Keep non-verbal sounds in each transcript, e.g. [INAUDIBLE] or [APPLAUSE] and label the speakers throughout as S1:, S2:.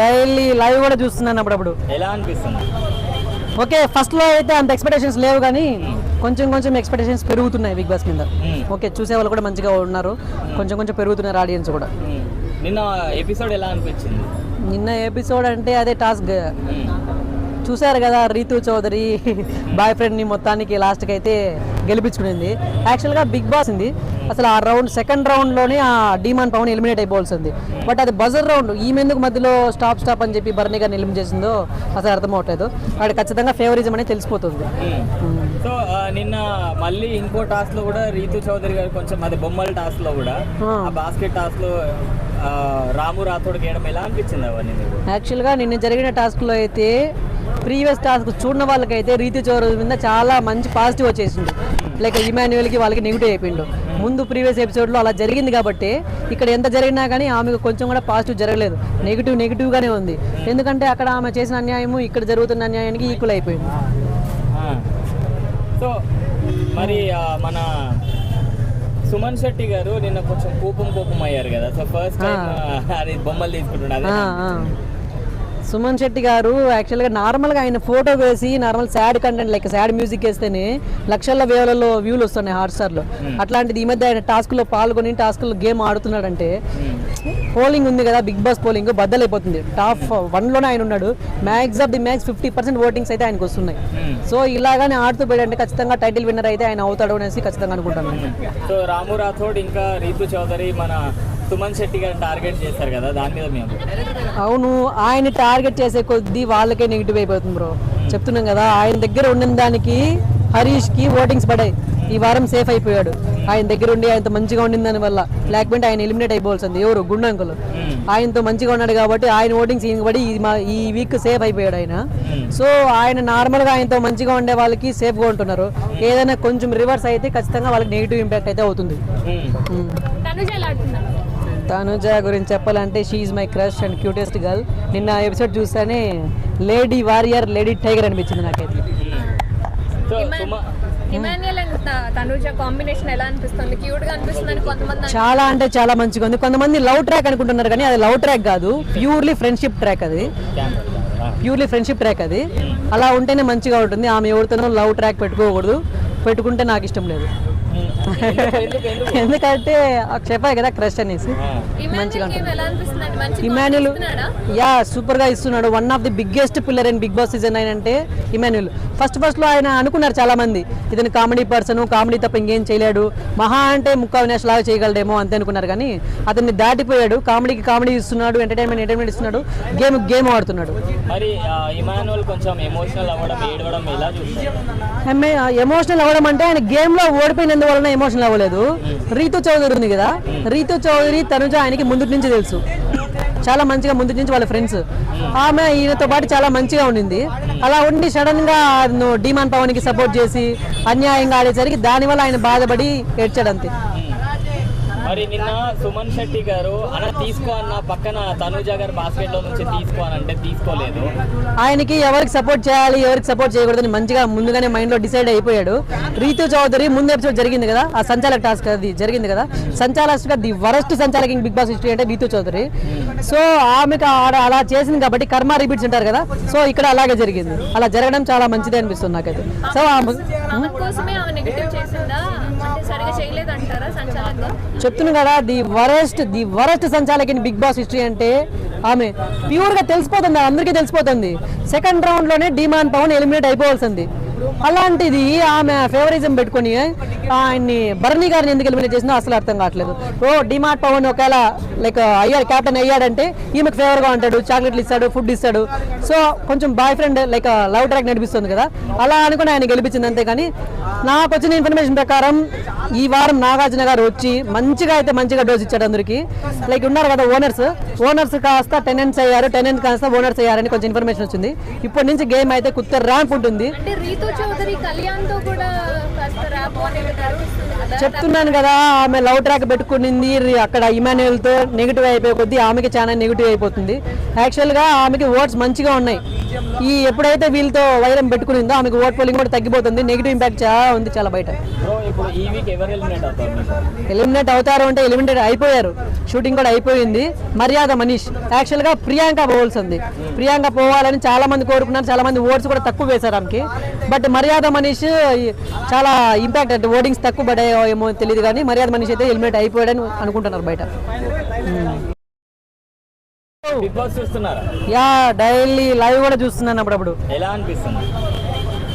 S1: Daily live కూడా చూస్తున్నాను అప్పుడప్పుడు.
S2: ఎలా అనిపిస్తుంది?
S1: ఓకే ఫస్ట్లో అయితే అంత ఎక్స్పెక్టేషన్స్ లేవు కానీ కొంచెం కొంచెం ఎక్స్పెక్టేషన్స్ పెరుగుతున్నాయి బిగ్ బాస్ మీద. ఓకే చూసే వాళ్ళు కూడా మంచిగా ఉన్నారు. కొంచెం కొంచెం పెరుగుతున్నారు ఆడియన్స్ కూడా.
S2: నిన్న ఎపిసోడ్ ఎలా అనిపించింది?
S1: నిన్న ఎపిసోడ్ అంటే అదే టాస్క్. చూశారు కదా రీతు చౌదరి [LAUGHS] బాయ్ ఫ్రెండ్ని మొత్తానికి లాస్ట్కి అయితే గెలిపించుకునింది యాక్చువల్గా బిగ్ బాస్ ఉంది. అసలు ఆ రౌండ్ సెకండ్ రౌండ్లోనే ఆ డీమాన్ పవన్ ఎలిమినేట్ అయిపోవాల్సింది. బట్ అది బజర్ రౌండ్. ఈమె ఎందుకు మధ్యలో స్టాప్ స్టాప్ అని చెప్పి బర్నీ గారిని ఎలిమినేట్ చేసిందో అసలు అర్థం అవట్లేదు. వాడు ఖచ్చితంగా ఫేవరిజం అనేది తెలిసిపోతుంది.
S2: సో నిన్న మళ్ళీ ఇంకో టాస్క్లో కూడా రీతు చౌదరి గారు కొంచెం అది బొమ్మల టాస్క్లో కూడా బాస్కెట్ టాస్క్లో రాము రాథోడ్ గేయడం ఎలా అనిపించింది అవన్నీ
S1: యాక్చువల్గా నిన్న జరిగిన టాస్క్లో అయితే ప్రీవియస్ టాస్క్ చూడని వాళ్ళకైతే రీతి చౌదరి మీద చాలా మంచి పాజిటివ్ వచ్చేసింది. లైక్ ఇమాన్యువల్కి వాళ్ళకి నెగిటివ్ అయిపోయిండు. ముందు ప్రీవియస్ ఎపిసోడ్లో అలా జరిగింది కాబట్టి ఇక్కడ ఎంత జరిగినా కానీ ఆమెకు కొంచెం కూడా పాజిటివ్ జరగలేదు. నెగిటివ్ నెగిటివ్గానే ఉంది. ఎందుకంటే అక్కడ ఆమె చేసిన అన్యాయము ఇక్కడ జరుగుతున్న అన్యాయానికి ఈక్వల్ అయిపోయింది.
S2: సో మరి మన సుమన్ శెట్టి గారు నిన్న కొంచెం కోపం కోపం అయ్యారు కదా. సో ఫస్ట్ టైం అది బొమ్మలు తీసుకుంటున్నారు.
S1: సుమన్ శెట్టి గారు యాక్చువల్గా నార్మల్గా ఆయన ఫోటో వేసి normal sad content like sad music వేస్తేనే లక్షల వేలలో వ్యూలు వస్తున్నాయి హాట్స్టార్లో అట్లాంటిది ఈ మధ్య ఆయన టాస్క్లో పాల్గొని టాస్క్లో గేమ్ ఆడుతున్నాడంటే పోలింగ్ ఉంది కదా బిగ్ బాస్ పోలింగ్ బద్దలైపోతుంది. టాప్ వన్లోనే ఆయన ఉన్నాడు. Max of the max fifty percent votings అయితే ఆయనకు వస్తున్నాయి. సో ఇలాగానే ఆడుతూ పోయాడంటే ఖచ్చితంగా టైటిల్ విన్నర్ అయితే ఆయన అవుతాడు అనేసి ఖచ్చితంగా అనుకుంటాను.
S2: సో రాము రాథోడ్ ఇంకా రీతు చౌదరి మన సుమన్ శెట్టి గారిని టార్గెట్ చేశారు కదా దాని మీద మేము
S1: అవును ఆయన టార్గెట్ చేసే కొద్దీ వాళ్ళకే నెగిటివ్ అయిపోతుంది బ్రో. చెప్తున్నాం కదా ఆయన దగ్గర ఉన్న దానికి హరీష్కి ఓటింగ్స్ పడాయి. ఈ వారం సేఫ్ అయిపోయాడు. ఆయన దగ్గర ఉండి ఆయనతో మంచిగా ఉండిన దాని వల్ల. లేకపోతే ఆయన ఎలిమినేట్ అయిపోవాల్సింది ఎవరు? గుండంకులు. ఆయనతో మంచిగా ఉన్నాడు కాబట్టి ఆయన ఓటింగ్స్ ఈయనకి పడి ఈ మా- ఈ వీక్ సేఫ్ అయిపోయాడు ఆయన. సో ఆయన నార్మల్గా ఆయనతో మంచిగా ఉండే వాళ్ళకి సేఫ్గా ఉంటున్నారు. ఏదైనా కొంచెం రివర్స్ అయితే ఖచ్చితంగా వాళ్ళకి నెగిటివ్ ఇంపాక్ట్ అయితే అవుతుంది.
S3: తనుజ
S1: గురించి చెప్పాలంటే she's my crush and cutest girl నిన్న ఎపిసోడ్ చూస్తేనే లేడీ వారియర్ లేడీ టైగర్ అనిపించింది నాకైతే.
S2: సో సుమ
S3: ఇమాన్యుయల్ అండ్ త- తనుజ కాంబినేషన్ ఎలా అనిపిస్తుంది? క్యూట్గా అనిపిస్తుంది అని కొంతమంది అంటారు.
S1: చాలా అంటే చాలా మంచిగా ఉంది. కొంతమంది లవ్ ట్రాక్ అనుకుంటున్నారు కానీ అది లవ్ ట్రాక్ కాదు. ప్యూర్లీ ఫ్రెండ్షిప్ ట్రాక్ అది. ప్యూర్లీ ఫ్రెండ్షిప్ ట్రాక్ అది. అలా ఉంటేనే మంచిగా ఉంటుంది. ఆమె ఎవరితోనో లవ్ ట్రాక్ పెట్టుకోకూడదు. పెట్టుకుంటే నాకు ఇష్టం లేదు. ఎందుకంటే చెప్పాయి కదా క్రష్ అనేసి. మంచిగా
S3: మంచి
S1: ఇమాన్యుల్? యా సూపర్గా ఇస్తున్నాడు. One of the biggest pillar in Bigg Boss season అంటే ఇమాన్యుల్. ఫస్ట్ ఫస్ట్లో ఆయన అనుకున్నారు చాలా మంది ఇతను కామెడీ పర్సన్ కామెడీ తప్ప ఇంకేం చేయలేడు. మహా అంటే ముక్కా వినాష్ లాగా చేయగలడేమో అంతే అనుకున్నారు కానీ అతన్ని దాటిపోయాడు. కామెడీకి కామెడీ ఇస్తున్నాడు ఎంటర్టైన్మెంట్ ఎంటర్టైన్మెంట్ ఇస్తున్నాడు. గేమ్ గేమ్ ఆడుతున్నాడు.
S2: మరి ఇమానువల్ కొంచెం ఎమోషనల్ అవ్వడం ఏడవడం ఎలా చూస్తారు?
S1: ఎమోషనల్ అవ్వడం అంటే ఆయన గేమ్లో ఓడిపోయినందువలన ఎమోషనల్ అవ్వలేదు. రీతు చౌదరి ఉంది కదా రీతు చౌదరి తనుజ ఆయనకి ముందు నుంచి తెలుసు. చాలా మంచిగా ముందు నుంచి వాళ్ళ ఫ్రెండ్స్ ఆమె ఈయనతో పాటు చాలా మంచిగా ఉండింది. అలా ఉండి సడన్గా పవన్కి పవన్కి సపోర్ట్ చేసి అన్యాయంగా ఆడేసరికి దానివల్ల ఆయన బాధపడి ఏడ్చాడు అంతే
S2: మరి నిన్న సుమన్ శెట్టి గారు అన్న తీసుకో అన్న పక్కన తనుజ గారు బాస్కెట్లో నుంచి తీసుకో అని అంటే తీసుకోలేదు.
S1: ఆయనకి ఎవరికి సపోర్ట్ చేయాలి ఎవరికి సపోర్ట్ చేయకూడదని మంచిగా ముందుగానే మైండ్లో డిసైడ్ అయిపోయాడు. రీతు చౌదరి ముందు ఎపిసోడ్ జరిగింది కదా ఆ సంచాలక టాస్క్ అది జరిగింది కదా. సంచాలక ది వరస్ట్ సంచాలక బిగ్ బాస్ హిస్టరీ అంటే రీతు చౌదరి. సో ఆమెకు ఆడ- అలా చేసింది కాబట్టి కర్మ రిపీట్స్ ఉంటారు కదా. సో ఇక్కడ అలాగే జరిగింది. అలా జరగడం చాలా మంచిది అనిపిస్తుంది నాకైతే. సో చెప్తున్నా కదా ది వరస్ట్ ది వరస్ట్ సంచాలకి బిగ్ బాస్ హిస్టరీ అంటే ఆమె ప్యూర్గా తెలిసిపోతుంది అందరికీ తెలిసిపోతుంది. సెకండ్ రౌండ్లోనే డిమాన్ పవన్ ఎలిమినేట్ అయిపోవాల్సింది. అలాంటిది ఆమె ఫేవరిజం పెట్టుకొని ఆయన్ని భరణి గారిని ఎందుకు ఎలిమినేట్ చేసినా అసలు అర్థం కావట్లేదు. ఓ డిమార్ట్ పవన్ ఒకవేళ లైక్ అయ్యాడు క్యాప్టెన్ అయ్యాడంటే ఈమెకు ఫేవర్గా ఉంటాడు చాక్లెట్లు ఇస్తాడు ఫుడ్ ఇస్తాడు. సో కొంచెం boyfriend like love track నడిపిస్తుంది కదా. అలా అనుకుని ఆయన గెలిపించింది అంతేగాని నాకు వచ్చిన ఇన్ఫర్మేషన్ ప్రకారం ఈ వారం నాగార్జున గారు వచ్చి మంచిగా అయితే మంచిగా డోస్ ఇచ్చాడు అందరికి. లైక్ ఉన్నారు కదా ఓనర్స్ ఓనర్స్ కాస్త టెనెంట్స్ అయ్యారు టెనెంట్స్ కాస్త ఓనర్స్ అయ్యారని కొంచెం ఇన్ఫర్మేషన్ వచ్చింది. ఇప్పటి నుంచి గేమ్ అయితే కుత్త ర్యాంప్ ఉంటుంది.
S3: చౌదరి కళ్యాణ్తో కూడా కాస్త ర్యాప్ అనేది నడుస్తుంది కదా.
S1: చెప్తున్నాను కదా ఆమె లవ్ ట్రాక్ పెట్టుకునింది అక్కడ తో నెగిటివ్ అయిపోయే కొద్దీ ఆమెకి చాలా నెగిటివ్ అయిపోతుంది. యాక్చువల్గా ఆమెకి ఓట్స్ మంచిగా ఉన్నాయి. ఈ ఎప్పుడైతే వీళ్ళతో వైరం పెట్టుకునిందో ఆమెకి ఓట్ పోలింగ్ కూడా తగ్గిపోతుంది. నెగిటివ్ ఇంపాక్ట్ చాలా ఉంది చాలా బయట.
S2: బ్రో ఇప్పుడు ఇప్పుడు ఈ వీక్ ఎవరు ఎలిమినేట్ అవుతారు మీకు?
S1: ఎలిమినేట్ అవుతారు అంటే ఎలిమినేట్ అయిపోయారు. షూటింగ్ కూడా అయిపోయింది. మర్యాద మనీష్. యాక్చువల్గా ప్రియాంక పోవాల్సింది. ప్రియాంక పోవాలని చాలా మంది కోరుకున్నారు. చాలా మంది ఓట్స్ కూడా తక్కువ వేశారు ఆమెకి. బట్ మర్యాద మనీష్ చాలా ఇంపాక్ట్ అంటే ఓటింగ్స్ తక్కువ పడాయో ఏమో తెలియదు కానీ మర్యాద మనీష్ అయితే ఎలిమినేట్ అయిపోయాడని అనుకుంటున్నారు బయట.
S2: చూస్తున్నారా?
S1: యా డైలీ లైవ్ కూడా చూస్తున్నాను అప్పుడప్పుడు.
S2: ఎలా అనిపిస్తుంది?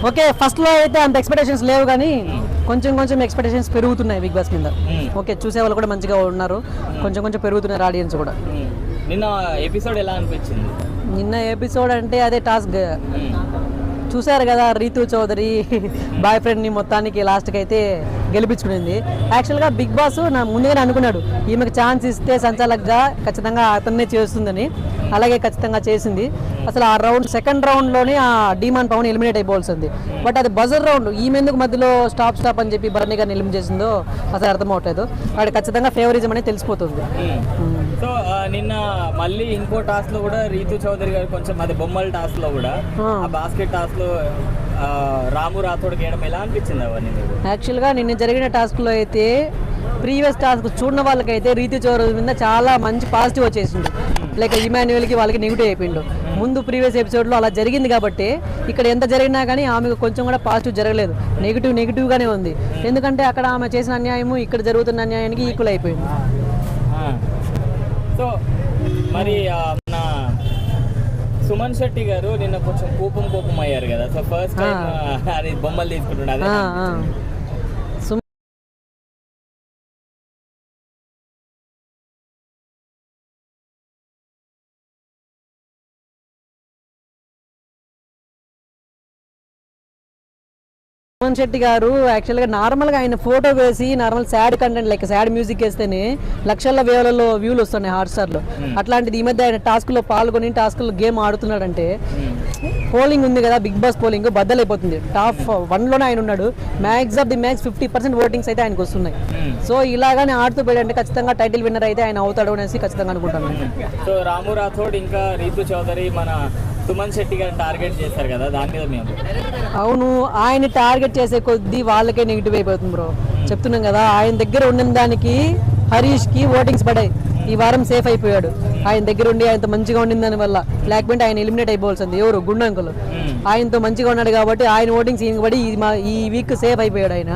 S1: ఓకే ఫస్ట్లో అయితే అంత ఎక్స్పెక్టేషన్స్ లేవు కానీ కొంచెం కొంచెం ఎక్స్పెక్టేషన్స్ పెరుగుతున్నాయి బిగ్ బాస్ మీద.
S2: Hmm.
S1: ఓకే చూసే వాళ్ళు కూడా మంచిగా ఉన్నారు. కొంచెం కొంచెం పెరుగుతున్నారు ఆడియన్స్ కూడా.
S2: నిన్న ఎపిసోడ్ ఎలా అనిపించింది?
S1: నిన్న ఎపిసోడ్ అంటే అదే టాస్క్. చూశారు కదా రీతు చౌదరి [LAUGHS] బాయ్ ఫ్రెండ్ని మొత్తానికి లాస్ట్కి అయితే గెలిపించుకునింది యాక్చువల్గా బిగ్ బాస్ నా ముందుగానే అనుకున్నాడు ఈమెకు ఛాన్స్ ఇస్తే సంచాలక్గా ఖచ్చితంగా అతన్నే చేస్తుందని అలాగే ఖచ్చితంగా చేసింది. అసలు ఆ రౌండ్ సెకండ్ రౌండ్లోనే ఆ డీమాన్ పవన్ ఎలిమినేట్ అయిపోవాల్సింది. బట్ అది బజర్ రౌండ్ ఈమె ఎందుకు మధ్యలో స్టాప్ స్టాప్ అని చెప్పి భరణి గారిని ఎలిమినేట్ చేసిందో అసలు అర్థమవట్లేదు వాడు ఖచ్చితంగా ఫేవరిజం అనేది తెలిసిపోతుంది.
S2: సో నిన్న మళ్ళీ ఇంకో టాస్క్లో కూడా రీతు చౌదరి గారు కొంచెం అది బొమ్మల టాస్క్లో కూడా
S1: ఆ.
S2: బాస్కెట్ టాస్క్లో రాము రాథోడ్ గేయడం ఎలా అనిపించింది అవన్నీ మీకు?
S1: యాక్చువల్గా నిన్న జరిగిన టాస్క్లో అయితే ప్రీవియస్ టాస్క్ చూడని వాళ్ళకైతే రీతి చౌదరి మీద చాలా మంచి పాజిటివ్ వచ్చేసింది లైక్ ఇమాన్యువల్కి వాళ్ళకి నెగిటివ్ అయిపోయిండు. ముందు ప్రీవియస్ ఎపిసోడ్లో అలా జరిగింది కాబట్టి ఇక్కడ ఎంత జరిగినా కానీ ఆమెకు కొంచెం కూడా పాజిటివ్ జరగలేదు. నెగిటివ్ నెగిటివ్గానే ఉంది. ఎందుకంటే అక్కడ ఆమె చేసిన అన్యాయము ఇక్కడ జరుగుతున్న అన్యాయానికి ఈక్వల్ అయిపోయింది.
S2: సో మరి మన సుమన్ శెట్టి గారు నిన్న కొంచెం కోపం కోపం అయ్యారు కదా. సో ఫస్ట్ టైం అది బొమ్మలు తీసుకుంటుండే
S1: మోహన్ శెట్టి గారు యాక్చువల్గా నార్మల్గా ఆయన ఫోటో వేసి normal sad content like sad music వేస్తేనే లక్షల వేలలో వ్యూలు వస్తున్నాయి హాట్స్టార్లో అట్లాంటిది ఈ మధ్య ఆయన టాస్క్లో పాల్గొని టాస్క్లో గేమ్ ఆడుతున్నాడంటే పోలింగ్ ఉంది కదా బిగ్ బాస్ పోలింగ్ బద్దలైపోతుంది. టాప్ వన్లోనే ఆయన ఉన్నాడు. Max of the max fifty percent votings అయితే ఆయనకు వస్తున్నాయి. సో ఇలాగానే ఆడుతూ పోయాడంటే ఖచ్చితంగా టైటిల్ విన్నర్ అయితే ఆయన అవుతాడు అనేసి ఖచ్చితంగా అనుకుంటాను.
S2: సో రాము రాథోడ్ ఇంకా రీతు చౌదరి మన సుమన్ శెట్టి గారిని టార్గెట్ చేశారు కదా దాని మీద మేము
S1: అవును ఆయన టార్గెట్ చేసే కొద్దీ వాళ్ళకే నెగిటివ్ అయిపోతుంది బ్రో. చెప్తున్నాం కదా ఆయన దగ్గర ఉన్న దానికి హరీష్కి ఓటింగ్స్ పడాయి. ఈ వారం సేఫ్ అయిపోయాడు. ఆయన దగ్గర ఉండి ఆయనతో మంచిగా ఉండిన దాని వల్ల లేకపోతే ఆయన ఎలిమినేట్ అయిపోవాల్సింది. ఎవరు? గుండంకులు ఆయనతో మంచిగా ఉన్నాడు కాబట్టి ఆయన ఓటింగ్స్ ఈయనకి పడి ఈ మా ఈ వీక్ సేఫ్ అయిపోయాడు ఆయన.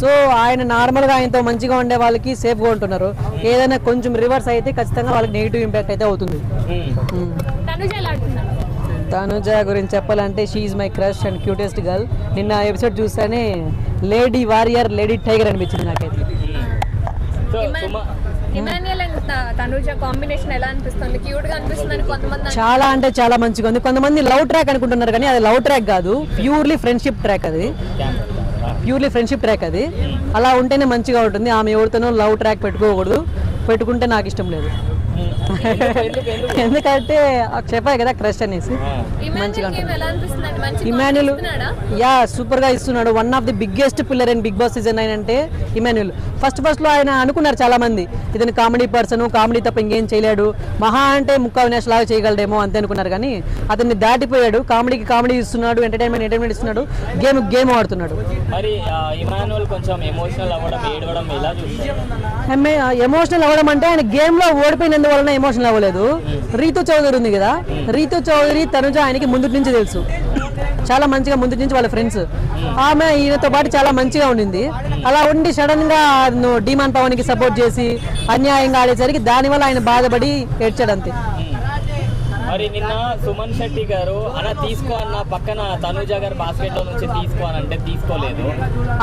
S1: సో ఆయన నార్మల్గా ఆయనతో మంచిగా ఉండే వాళ్ళకి సేఫ్గా ఉంటున్నారు. ఏదైనా కొంచెం రివర్స్ అయితే ఖచ్చితంగా వాళ్ళకి నెగిటివ్ ఇంపాక్ట్ అయితే అవుతుంది.
S3: తనుజ
S1: గురించి చెప్పాలంటే she's my crush and cutest girl నిన్న ఎపిసోడ్ చూస్తేనే లేడీ వారియర్ లేడీ టైగర్ అనిపించింది నాకైతే.
S2: సో
S3: ఇమాన్-
S2: సుమ
S3: ఇమాన్యుయల్ అండ్ త- తనుజ కాంబినేషన్ ఎలా అనిపిస్తుంది? క్యూట్గా అనిపిస్తుంది అని కొంతమంది అంటారు.
S1: చాలా అంటే చాలా మంచిగా ఉంది. కొంతమంది లవ్ ట్రాక్ అనుకుంటున్నారు కానీ అది లవ్ ట్రాక్ కాదు. ప్యూర్లీ ఫ్రెండ్షిప్ ట్రాక్ అది. ప్యూర్లీ ఫ్రెండ్షిప్ ట్రాక్ అది. అలా ఉంటేనే మంచిగా ఉంటుంది. ఆమె ఎవరితోనో లవ్ ట్రాక్ పెట్టుకోకూడదు. పెట్టుకుంటే నాకు ఇష్టం లేదు. ఎందుకంటే చెప్పాయి కదా క్రష్ అనేసి.
S3: ఇమాన్యుయల్ గేమ్ ఎలా అనిపిస్తుంది? అండి మంచి
S1: ఇమాన్యుల్? యా సూపర్గా ఇస్తున్నాడు one of the biggest pillar in Bigg Boss season nine అంటే ఇమాన్యుల్. ఫస్ట్ ఫస్ట్లో ఆయన అనుకున్నారు చాలా మంది ఇతను కామెడీ పర్సన్ కామెడీ తప్ప ఇంకేం చేయలేడు. మహా అంటే ముక్కా వినాష్ లాగా చేయగలడేమో అంతే అనుకున్నారు కానీ అతన్ని దాటిపోయాడు. కామెడీకి కామెడీ ఇస్తున్నాడు ఎంటర్టైన్మెంట్ ఎంటర్టైన్మెంట్ ఇస్తున్నాడు. గేమ్ గేమ్ ఆడుతున్నాడు.
S2: మరి ఇమానువల్ కొంచెం ఎమోషనల్ అవ్వడం ఏడవడం ఎలా చూస్తారు?
S1: ఎమోషనల్ అవ్వడం అంటే ఆయన గేమ్లో ఓడిపోయినందువలన ఎమోషనల్ అవ్వలేదు రీతు చౌదరి ఉంది కదా. రీతు చౌదరి తనుజ ఆయనకి ముందు నుంచి తెలుసు. చాలా మంచిగా ముందు నుంచి వాళ్ళ ఫ్రెండ్స్ ఆమె ఈయనతో పాటు చాలా మంచిగా ఉండింది. అలా ఉండి సడన్గా డిమాండ్ పవన్కి సపోర్ట్ చేసి అన్యాయంగా ఆడేసరికి దానివల్ల ఆయన బాధపడి ఏడ్చాడు అంతే.
S2: మరి నిన్న సుమన్ శెట్టి గారు అన్న తీసుకో అన్న పక్కన తనుజ గారు బాస్కెట్లో నుంచి తీసుకో అని అంటే తీసుకోలేదు.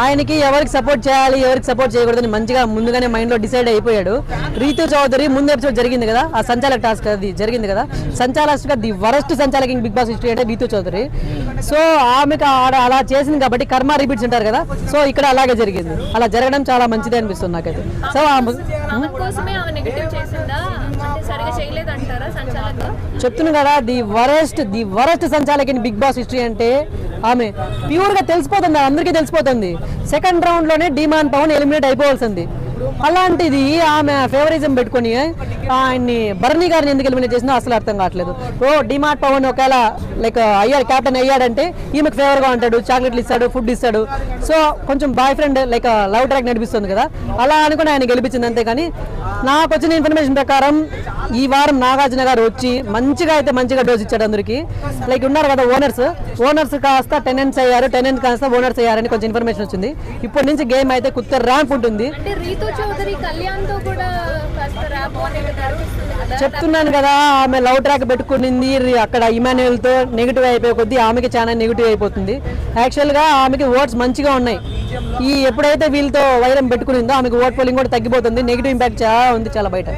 S1: ఆయనకి ఎవరికి సపోర్ట్ చేయాలి ఎవరికి సపోర్ట్ చేయకూడదని మంచిగా ముందుగానే మైండ్లో డిసైడ్ అయిపోయాడు. రీతు చౌదరి ముందు ఎపిసోడ్ జరిగింది కదా ఆ సంచాలక టాస్క్ అది జరిగింది కదా సంచాలక ది వరస్ట్ సంచాలక బిగ్ బాస్ హిస్టరీ అంటే రీతు చౌదరి. సో ఆమెకు ఆడ అలా చేసింది కాబట్టి కర్మ రిపీట్స్ ఉంటారు కదా సో ఇక్కడ అలాగే జరిగింది. అలా జరగడం చాలా మంచిది అనిపిస్తుంది నాకైతే. సో
S3: కోసమే ఆమె నెగిటివ్ చేసిందా? అంటే సరిగా
S1: చెప్తున్నా కదా the worst the worst in Bigg Boss history అంటే ఆమె ప్యూర్గా తెలిసిపోతుంది అందరికీ తెలిసిపోతుంది. సెకండ్ రౌండ్లోనే డిమాన్ పవన్ ఎలిమినేట్ అయిపోవాల్సింది. అలాంటిది ఆమె ఫేవరిజం పెట్టుకొని ఆయన్ని భరణి గారిని ఎందుకు ఎలిమినేట్ చేసిందో అసలు అర్థం కావట్లేదు. ఓ డిమార్ట్ పవన్ ఒకవేళ లైక్ అయ్యాడు క్యాప్టెన్ అయ్యాడంటే ఈమెకు ఫేవర్గా ఉంటాడు చాక్లెట్లు ఇస్తాడు ఫుడ్ ఇస్తాడు. సో కొంచెం boyfriend like love track నడిపిస్తుంది కదా. అలా అనుకుని ఆయన గెలిపించింది అంతేగాని నాకు వచ్చిన ఇన్ఫర్మేషన్ ప్రకారం ఈ వారం నాగార్జున గారు వచ్చి మంచిగా అయితే మంచిగా డోస్ ఇచ్చాడు అందరికి. లైక్ ఉన్నారు కదా ఓనర్స్ ఓనర్స్ కాస్త టెనెంట్స్ అయ్యారు. టెనెంట్స్ కాస్త ఓనర్స్ అయ్యారని కొంచెం ఇన్ఫర్మేషన్ వచ్చింది. ఇప్పటి నుంచి గేమ్ అయితే కుత్త ర్యాంప్ ఉంటుంది. చెప్తున్నాను కదా ఆమె లవ్ ట్రాక్ పెట్టుకునింది. అక్కడ ఇమాన్యుయల్తో నెగిటివ్ అయిపోయే కొద్దీ ఆమెకి చాలా నెగిటివ్ అయిపోతుంది. యాక్చువల్గా ఆమెకి ఓట్స్ మంచిగా ఉన్నాయి. ఈ ఎప్పుడైతే వీళ్ళతో వైరం పెట్టుకునిందో ఆమెకి ఓట్ పోలింగ్ కూడా తగ్గిపోతుంది. నెగిటివ్ ఇంపాక్ట్ చాలా ఉంది చాలా బయట.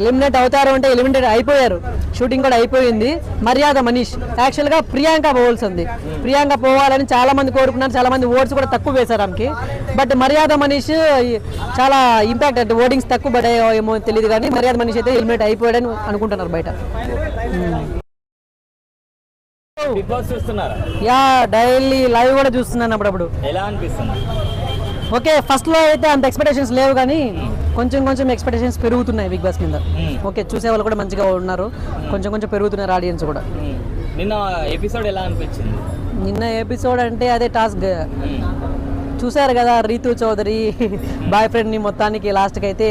S2: ఎలిమినేట్ అవుతారు
S1: అంటే ఎలిమినేట్ అయిపోయారు. షూటింగ్ కూడా అయిపోయింది. మర్యాద మనీష్. యాక్చువల్గా ప్రియాంక పోవాల్సింది. ప్రియాంక పోవాలని చాలా మంది కోరుకున్నారు. చాలా మంది ఓట్స్ కూడా తక్కువ వేశారు ఆమెకి. బట్ మర్యాద మనీష్ చాలా ఇంపాక్ట్ అంటే ఓటింగ్స్ తక్కువ పడాయో ఏమో తెలియదు కానీ మర్యాద మనీష్ అయితే ఎలిమినేట్ అయిపోయాడని అనుకుంటున్నారు బయట.
S2: బిగ్ బాస్ చూస్తున్నారా?
S1: యా డైలీ లైవ్ కూడా చూస్తున్నాను అప్పుడప్పుడు.
S2: ఎలా అనిపిస్తుంది?
S1: ఓకే ఫస్ట్లో అయితే అంత ఎక్స్పెక్టేషన్స్ లేవు కానీ కొంచెం కొంచెం ఎక్స్పెక్టేషన్స్ పెరుగుతున్నాయి బిగ్ బాస్ మీద.
S2: Hmm.
S1: ఓకే చూసే వాళ్ళు కూడా మంచిగా ఉన్నారు. కొంచెం కొంచెం పెరుగుతున్నారు ఆడియన్స్ కూడా.
S2: ఉమ్. నిన్న ఎపిసోడ్ ఎలా అనిపించింది?
S1: నిన్న ఎపిసోడ్ అంటే అదే టాస్క్. చూశారు కదా రీతు చౌదరి [LAUGHS] బాయ్ ఫ్రెండ్ని మొత్తానికి లాస్ట్కి అయితే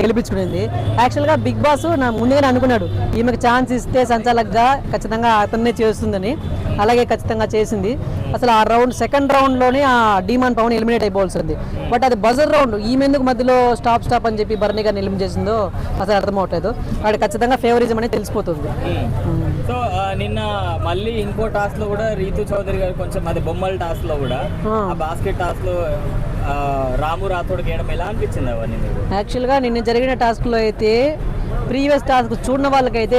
S1: గెలిపించుకునింది యాక్చువల్గా బిగ్ బాస్ నా ముందుగానే అనుకున్నాడు ఈమెకు ఛాన్స్ ఇస్తే సంచాలక్గా ఖచ్చితంగా అతన్నే చేస్తుందని అలాగే ఖచ్చితంగా చేసింది. అసలు ఆ రౌండ్ సెకండ్ రౌండ్లోనే ఆ డీమాన్ పవన్ ఎలిమినేట్ అయిపోవాల్సింది. బట్ అది బజర్ రౌండ్ ఈమె ఎందుకు మధ్యలో స్టాప్ స్టాప్ అని చెప్పి బర్నీ గారిని ఎలిమినేట్ చేసిందో అసలు అర్థమవట్లేదు వాడు ఖచ్చితంగా ఫేవరిజం అనేది తెలిసిపోతుంది.
S2: సో ఆ, నిన్న మళ్ళీ ఇంకో టాస్క్లో కూడా రీతు చౌదరి గారు కొంచెం అది బొమ్మల టాస్క్లో కూడా
S1: ఆ.
S2: బాస్కెట్ టాస్క్లో ఆ, రాము రాథోడ్ గేయడం ఎలా అనిపించింది అవన్నీ
S1: యాక్చువల్గా నిన్న జరిగిన టాస్క్లో అయితే ప్రీవియస్ టాస్క్ చూడని వాళ్ళకైతే